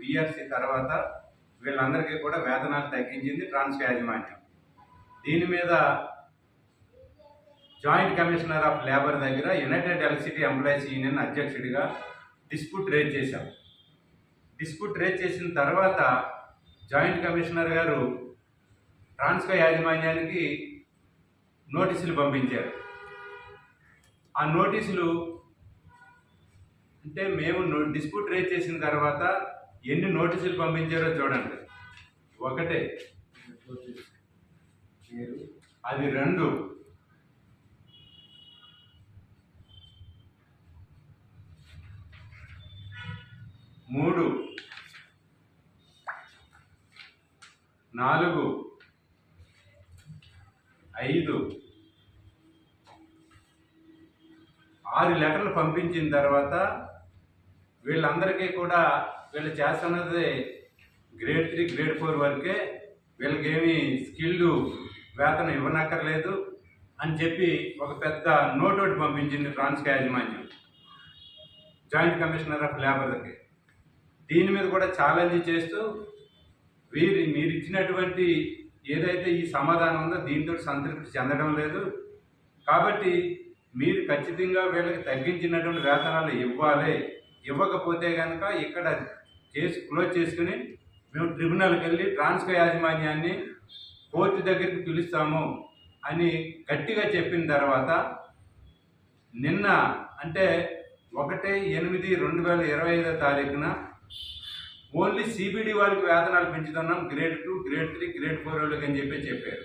PRC తర్వాత వీళ్ళందరికీ కూడా వేతనాలు తగ్గించింది ట్రాన్స్ యాజమాన్యం. దీని మీద జాయింట్ కమిషనర్ ఆఫ్ లేబర్ దగ్గర యునైటెడ్ ఎలక్ట్రిసిటీ ఎంప్లాయీస్ యూనియన్ అధ్యక్షుడిగా డిస్ప్యూట్ రేజ్ చేశాం. డిస్ప్యూట్ రేజ్ చేసిన తర్వాత జాయింట్ కమిషనర్ గారు ట్రాన్స్కో యాజమాన్యానికి నోటీసులు పంపించారు. ఆ నోటీసులు అంటే మేము డిస్ప్యూట్ రేజ్ చేసిన తర్వాత ఎన్ని నోటీసులు పంపించారో చూడండి. ఒకటే. అది రెండు. మూడు. నాలుగు. ఐదు. ఆరు లెటర్లు పంపించిన తర్వాత వీళ్ళందరికీ కూడా వీళ్ళు చేస్తున్నది గ్రేడ్ త్రీ గ్రేడ్ ఫోర్ వరకే వీళ్ళకి ఏమి స్కిల్డ్ వేతనం ఇవ్వనక్కర్లేదు అని చెప్పి ఒక పెద్ద నోట్ ఒకటి పంపించింది ఫ్రాన్స్ యాజమాన్యం జాయింట్ కమిషనర్ ఆఫ్ లేబర్కి దీని మీద కూడా ఛాలెంజ్ చేస్తూ వీరి మీరు ఇచ్చినటువంటి ఏదైతే ఈ సమాధానం ఉందో దీంతో సంతృప్తి చెందడం లేదు. కాబట్టి మీరు ఖచ్చితంగా వీళ్ళకి తగ్గించినటువంటి వేతనాలు ఇవ్వాలి. ఇవ్వకపోతే కనుక ఇక్కడ కేసు క్లోజ్ చేసుకుని మేము ట్రిబ్యునల్కి వెళ్ళి ట్రాన్స్కో యాజమాన్యాన్ని కోర్టు దగ్గరికి పిలుస్తాము అని గట్టిగా చెప్పిన తర్వాత నిన్న అంటే ఒకటి ఎనిమిది రెండు వేల ఇరవై ఐదో తారీఖున ఓన్లీ సిబిడి వాళ్ళకి వేతనాలు పెంచుతున్నాం grade two grade three grade four వాళ్ళకి అని చెప్పి చెప్పారు.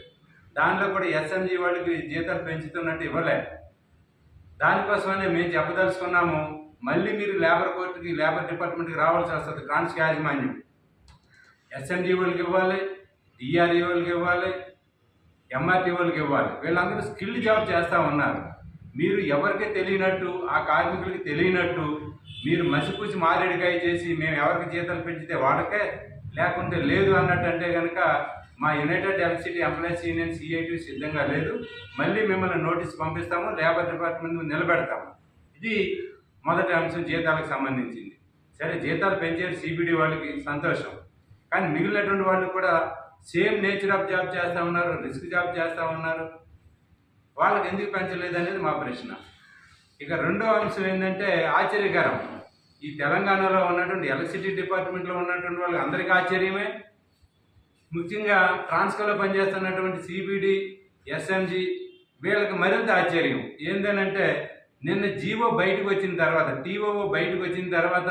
దానిలో కూడా ఎస్ఎంజీ వాళ్ళకి జీతాలు పెంచుతున్నట్టు ఇవ్వలే. దానికోసమనే మేము చెప్పదలుచుకున్నాము మళ్ళీ మీరు లేబర్ కోర్టుకి లేబర్ డిపార్ట్మెంట్కి రావాల్సి వస్తుంది ట్రాన్స్ యాజమాన్యం. ఎస్ఎన్డీఓలకి వాళ్ళకి ఇవ్వాలి డిఆర్ఈ వాళ్ళకి ఇవ్వాలి ఎంఆర్టీ వాళ్ళకి ఇవ్వాలి. వీళ్ళందరూ స్కిల్ జాబ్ చేస్తూ ఉన్నారు. మీరు ఎవరికి తెలియనట్టు ఆ కార్మికులకి తెలియనట్టు మీరు మసిపూసి మారేడుకాయ చేసి మేము ఎవరికి జీతాలు పెంచితే వాళ్ళకే లేకుంటే లేదు అన్నట్టు అంటే కనుక మా united electricity employees union CIT సిద్ధంగా లేదు. మళ్ళీ మిమ్మల్ని నోటీస్ పంపిస్తాము లేబర్ డిపార్ట్మెంట్ నిలబెడతాము. ఇది మొదటి అంశం జీతాలకు సంబంధించింది. సరే జీతాలు పెంచారు సిబిడి వాళ్ళకి సంతోషం. కానీ మిగిలినటువంటి వాళ్ళు కూడా సేమ్ నేచర్ ఆఫ్ జాబ్ చేస్తూ ఉన్నారు రిస్క్ జాబ్ చేస్తూ ఉన్నారు. వాళ్ళకి ఎందుకు పెంచలేదు అనేది మా ప్రశ్న. ఇక రెండో అంశం ఏంటంటే ఆశ్చర్యకరం. ఈ తెలంగాణలో ఉన్నటువంటి ఎలక్ట్రిసిటీ డిపార్ట్మెంట్లో ఉన్నటువంటి వాళ్ళకి అందరికీ ఆశ్చర్యమే. ముఖ్యంగా ట్రాన్స్కోలో పనిచేస్తున్నటువంటి సిబిడి ఎస్ఎంజి వీళ్ళకి మరింత ఆశ్చర్యం. ఏంటనంటే నిన్న జీవో బయటకు వచ్చిన తర్వాత టీఓఓ బయటకు వచ్చిన తర్వాత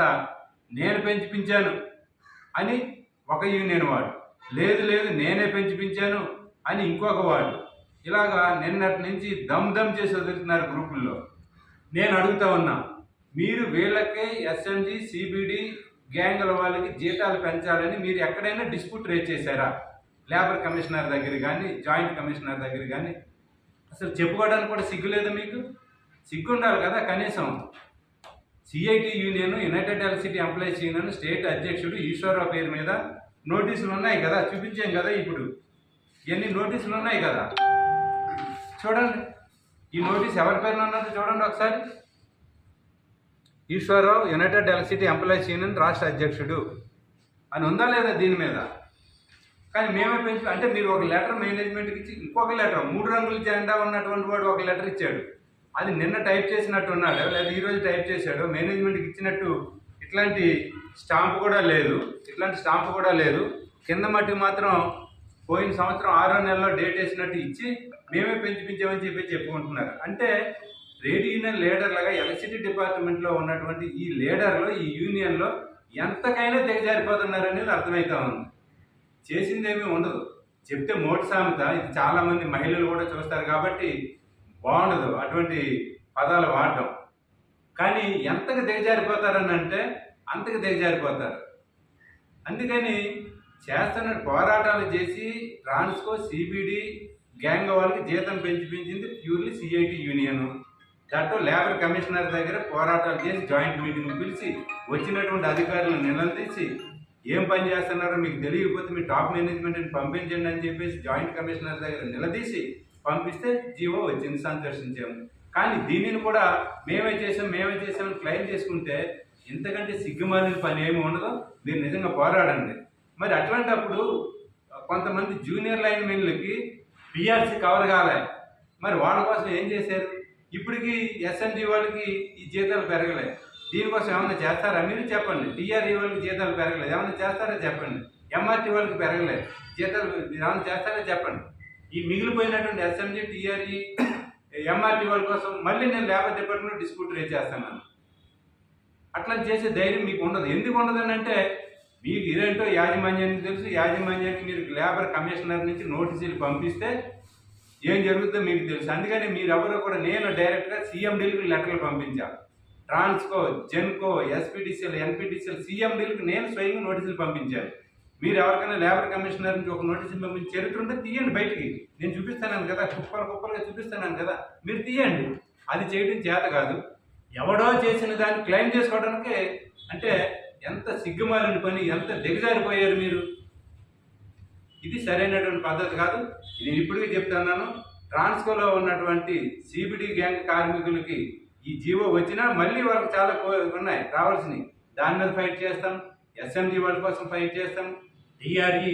నేను పెంచిపించాను అని ఒక యూనియన్ వాడు. లేదు లేదు నేనే పెంచిపించాను అని ఇంకొక వాడు. ఇలాగా నిన్నటి నుంచి దమ్ దమ్ చేసి వదులుతున్నారు గ్రూపుల్లో. నేను అడుగుతా ఉన్నా మీరు వీళ్ళకే ఎస్ఎంజి సిబిడి గ్యాంగుల వాళ్ళకి జీతాలు పెంచాలని మీరు ఎక్కడైనా డిస్ప్యూట్ రేజ్ చేశారా? లేబర్ కమిషనర్ దగ్గర కానీ జాయింట్ కమిషనర్ దగ్గర కానీ. అసలు చెప్పుకోవడానికి కూడా సిగ్గులేదు మీకు? సిగ్గు ఉండాలి కదా కనీసం. CIT union united electricity employees union state అధ్యక్షుడు ఈశ్వరరావు పేరు మీద నోటీసులు ఉన్నాయి కదా చూపించాం కదా ఇప్పుడు. ఎన్ని నోటీసులు ఉన్నాయి కదా? చూడండి. ఈ నోటీస్ ఎవరి పేరున ఉన్నదో చూడండి ఒకసారి. Eswara Rao united electricity employees union రాష్ట్ర అధ్యక్షుడు. అని ఉందా లేదా దీని మీద? కానీ మేమే పెంచు అంటే మీరు ఒక లెటర్ మేనేజ్మెంట్కి ఇచ్చి ఇంకొక లెటర్ మూడు రంగుల జెండా ఉన్నటువంటి వాడు ఒక లెటర్ ఇచ్చాడు. అది నిన్న టైప్ చేసినట్టు ఉన్నాడు లేదా ఈరోజు టైప్ చేశాడు మేనేజ్మెంట్కి ఇచ్చినట్టు ఇట్లాంటి స్టాంప్ కూడా లేదు ఇట్లాంటి స్టాంప్ కూడా లేదు. కింద మట్టి మాత్రం పోయిన సంవత్సరం ఆరో నెలలో డేట్ వేసినట్టు ఇచ్చి మేమే పెంచిపించామని చెప్పి చెప్పుకుంటున్నారు. అంటే ట్రేడ్ యూనియన్ లీడర్లుగా ఎలక్ట్రిసిటీ డిపార్ట్మెంట్లో ఉన్నటువంటి ఈ లీడర్లు ఈ యూనియన్లో ఎంతకైనా దిగజారిపోతున్నారనేది అర్థమవుతా ఉంది. చేసిందేమీ ఉండదు. చెప్తే మోటి సామెత ఇది చాలామంది మహిళలు కూడా చూస్తారు కాబట్టి బాగుండదు. అటువంటి పదాలు వాడడం. కానీ ఎంతకు దిగజారిపోతారని అంటే అంతకు దిగజారిపోతారు. అందుకని చేస్తున్న పోరాటాలు చేసి ట్రాన్స్కో సిబిడి గ్యాంగ్ వాళ్ళకి జీతం పెంచి పెంచింది ప్యూర్లీ సిఐటి యూనియన్. దాంట్లో లేబర్ కమిషనర్ దగ్గర పోరాటాలు చేసి జాయింట్ మీటింగ్ పిలిచి వచ్చినటువంటి అధికారులను నిలదీసి ఏం పని చేస్తున్నారో మీకు తెలియకపోతే మీ టాప్ మేనేజ్మెంట్ని పంపించండి అని చెప్పేసి జాయింట్ కమిషనర్ దగ్గర నిలదీసి పంపిస్తే జీవో వచ్చింది సందర్శించాము కానీ దీనిని కూడా మేమే చేసాం మేమే చేసామని క్లెయిమ్ చేసుకుంటే ఇంతకంటే సిగ్గుమాలిన పని ఏమి ఉండదు. మీరు నిజంగా పోరాడండి. మరి అట్లాంటప్పుడు కొంతమంది జూనియర్ లైన్ మెన్లకి పిఆర్సీ కవర్ కాలే. మరి వాళ్ళ కోసం ఏం చేశారు? ఇప్పటికి ఎస్ఎన్జి వాళ్ళకి ఈ జీతాలు పెరగలేదు దీనికోసం ఏమైనా చేస్తారా? మీరు చెప్పండి. టీఆర్ఈ వాళ్ళకి జీతాలు పెరగలేదు ఏమైనా చేస్తారా? చెప్పండి. ఎంఆర్టీ వాళ్ళకి పెరగలేదు జీతాలు ఏమైనా చేస్తారా? చెప్పండి. ఈ మిగిలిపోయినటువంటి ఎస్ఎంజి టీఆర్ఈ ఎంఆర్టీ వాళ్ళ కోసం మళ్ళీ నేను లేబర్ డిపార్ట్మెంట్ డిస్ప్యూట్ రేజ్ చేస్తాను అట్లా చేసే ధైర్యం మీకు ఉండదు. ఎందుకు ఉండదని అంటే మీకు ఇదేంటో యాజమాన్యానికి తెలుసు. యాజమాన్యానికి మీరు లేబర్ కమిషనర్ నుంచి నోటీసులు పంపిస్తే ఏం జరుగుతుందో మీకు తెలుసు. అందుకని మీరెవరో కూడా నేను డైరెక్ట్గా సీఎండీలకు లెటర్లు పంపించాను ట్రాన్స్కో జెన్కో ఎస్పీడీసీఎల్ ఎన్పీడీసీఎల్ సీఎండీలకు నేను స్వయంగా నోటీసులు పంపించాను. మీరు ఎవరికైనా లేబర్ కమిషనర్ నుంచి ఒక నోటీస్ పంపించి చరిత్ర ఉంటే తీయండి బయటికి. నేను చూపిస్తాను కదా కుప్పలు కుప్పలుగా చూపిస్తాను కదా మీరు తీయండి. అది చేయడం చేత కాదు. ఎవడో చేసిన దాన్ని క్లెయిమ్ చేసుకోవడానికి అంటే ఎంత సిగ్గుమాలిన పని ఎంత దిగజారిపోయారు మీరు? ఇది సరైనటువంటి పద్ధతి కాదు. నేను ఇప్పటికీ చెప్తున్నాను ట్రాన్స్కోలో ఉన్నటువంటి సిబిడి గ్యాంగ్ కార్మికులకి ఈ జీవో వచ్చినా మళ్ళీ వాళ్ళకి చాలా కో- ఉన్నాయి రావాల్సినవి. దాని మీద ఫైట్ చేస్తాం ఎస్ఎంజీ వాళ్ళ కోసం ఫైట్ చేస్తాం డిఆర్ఈ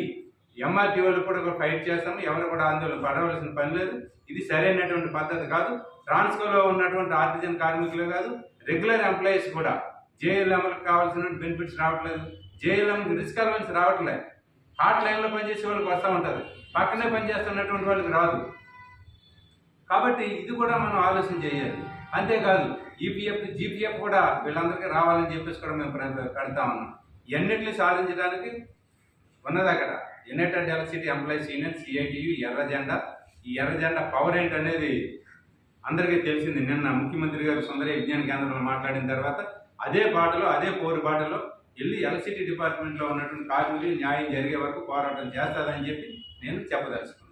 ఎంఆర్టీ వాళ్ళు కూడా ఫైట్ చేస్తాము ఎవరు కూడా ఆందోళన పడవలసిన పని లేదు. ఇది సరైనటువంటి పద్ధతి కాదు. ట్రాన్స్కోలో ఉన్నటువంటి ఆర్టిజన్ కార్మికులే కాదు రెగ్యులర్ ఎంప్లాయీస్ కూడా. జేఎల్ఎంలకు కావాల్సిన బెనిఫిట్స్ రావట్లేదు. జేఎల్ఎం రిస్క్ అలవెన్స్ రావట్లేదు. హాట్ లైన్లో పనిచేసే వాళ్ళకి వస్తూ ఉంటుంది. పక్కనే పనిచేస్తున్నటువంటి వాళ్ళకి రాదు. కాబట్టి ఇది కూడా మనం ఆలోచన చేయాలి. అంతేకాదు ఈపీఎఫ్ జీపీఎఫ్ కూడా వీళ్ళందరికీ రావాలని చెప్పేసి కూడా మేము పెడతా ఉన్నాం. ఇవన్నిటిని సాధించడానికి ఉన్నది అక్కడ united electricity employees union CITU ఎర్ర జెండా. ఈ ఎర్ర జెండా పవర్ ఏంటనేది అందరికీ తెలిసింది. నిన్న ముఖ్యమంత్రి గారు సుందర విజ్ఞాన కేంద్రంలో మాట్లాడిన తర్వాత అదే బాటలో అదే పోరు బాటలో వెళ్ళి ఎలక్ట్రిసిటీ డిపార్ట్మెంట్లో ఉన్నటువంటి కార్మికులు న్యాయం జరిగే వరకు పోరాటం చేస్తారని చెప్పి నేను చెప్పదలుచుకున్నాను.